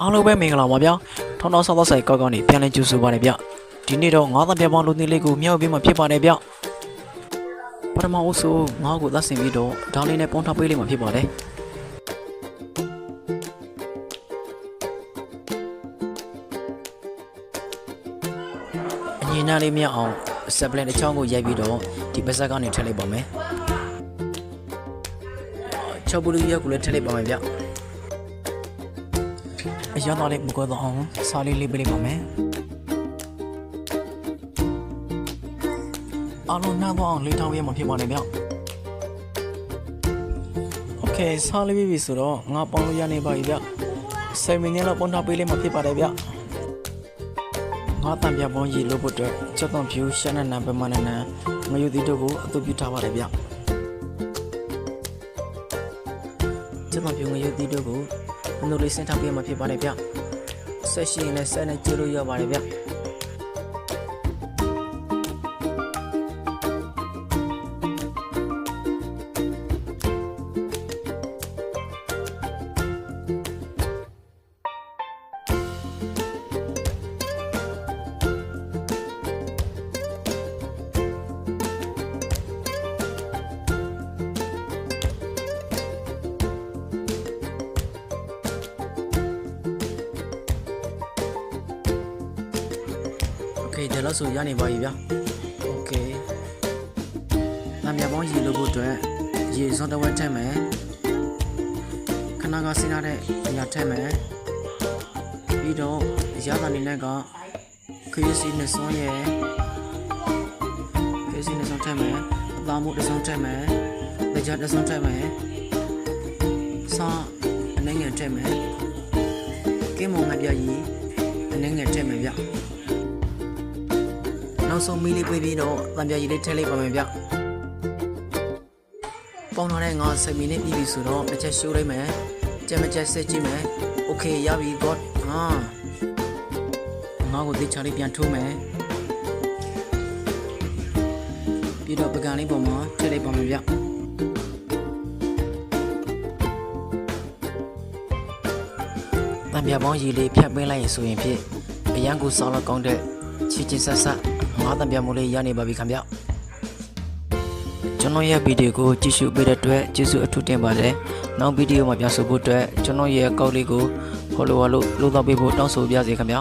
အားလုံးပဲမင်္ဂလာပါဗျာထောင်းထောင်းဆောက်ဆောက်ဆိုင်ကောက်ကောက်နေပြန်လဲကြိုဆိုပါရဗျဒီနေ့တော့ငါးသားပြပေါင်းလူသင်းလေးကိုမြောက်ပြီးမှဖြစ်ပါတယ်ဗျပထမအဆိုငါးကိုသတ်ဆင်ပြီးတော့ဒေါင်းလေးနဲ့ပေါင်းထားပေးလိမ့်မှာဖြစ်ပါတယ်အငင်းနာလေးမြောက်အောင်ဆက်ပလန်တစ်ချောင်းကိုရိုက်ပြီးတော့ဒီပါဇက်ကနေထည့်လိုက်ပါမယ်ချောပူလူရက်ကိုလည်းထည့်လိုက်ပါမယ်ဗျ အရသာလေးမကွဲတော့အောင်စားလေးလေးပေးလိုက်ပါမယ်အားလုံးနှမ်းတော့အောင်လေးထောင်းရမှာဖြစ်ပါနဲ့ဗျโอเคစားလေးပြီဆိုတော့ငါပေါင်းလို့ရနေပါပြီဗျ7မိနစ်လောက်ပေါင်းထားပေးလိုက်မှာဖြစ်ပါတယ်ဗျငါတံပြပေါင်းရေလို့ဖို့အတွက်ချက်သွန်ဖြူရှက်နနံပမနနံငရုတ်သီးတို့ကိုအတူပြုထားပါတယ်ဗျချက်သွန်ဖြူငရုတ်သီးတို့ကို ဘယ်လိုလေးစင်ထားပေးမှာဖြစ်ပါတယ်ဗျဆက်ရှိရင်လည်းဆက်နဲ့ကြည့်လို့ရပါတယ်ဗျ โอเคဒါလို့ဆိုရနေပါပြီဗျโอเคနာမည်ပေါင်းရေလို့ဖို့အတွက်ရေစွန်းတစ်ဝက်ထည့်မယ်ခဏကစဉ်းစားတဲ့အရာထည့်မယ်ပြီးတော့ရတာနေနဲ့ကခရီးစီနဲ့စွန်းရဲ့ခရီးစီနဲ့စွန်းထည့်မယ်အသားမှုတစ်စုံထည့်မယ်လက်ချတစ်စုံထည့်မယ်စာအနေငယ်ထည့်မယ်ကင်းမုံငါပြကြီးအနေငယ်ထည့်မယ်ဗျ နောက်ဆုံးမီးလေးပေးပြီးတော့တံပြာကြီးလေးထည့်လိုက်ပါမယ်ဗျပေါင်းထားတဲ့ငါ7မိနစ်ပြီးပြီဆိုတော့တစ်ချက်ရှိုးလိုက်မယ်ကြက်မကြက်ဆက်ကြည့်မယ်โอเคရပြီ god ဟာငါကိုသိချလေးပြန်ထိုးမယ်ပြီးတော့ပကံလေးပေါ်မှာထည့်လိုက်ပါမယ်ဗျတံပြာပေါင်းရည်လေးဖြတ်ပေးလိုက်ရင်ဆိုရင်ဖြစ်အရန်ကိုစောင်းလောက်ကောင်းတဲ့ ချစ်ချစ်ဆက်ဆက်ငါးတံပြမိုးလေးရနေပါပြီခင်ဗျကျွန်တော်ရဲ့ဗီဒီယိုကိုကြည့်ရှုပေးတဲ့အတွက်ကျေးဇူးအထူးတင်ပါတယ်နောက်ဗီဒီယိုမှာပြန်ဆိုဖို့အတွက်ကျွန်တော်ရဲ့အကောင့်လေးကို follow လုပ်လုပ်တော့ပေးဖို့တောင်းဆိုပါရစေခင်ဗျာ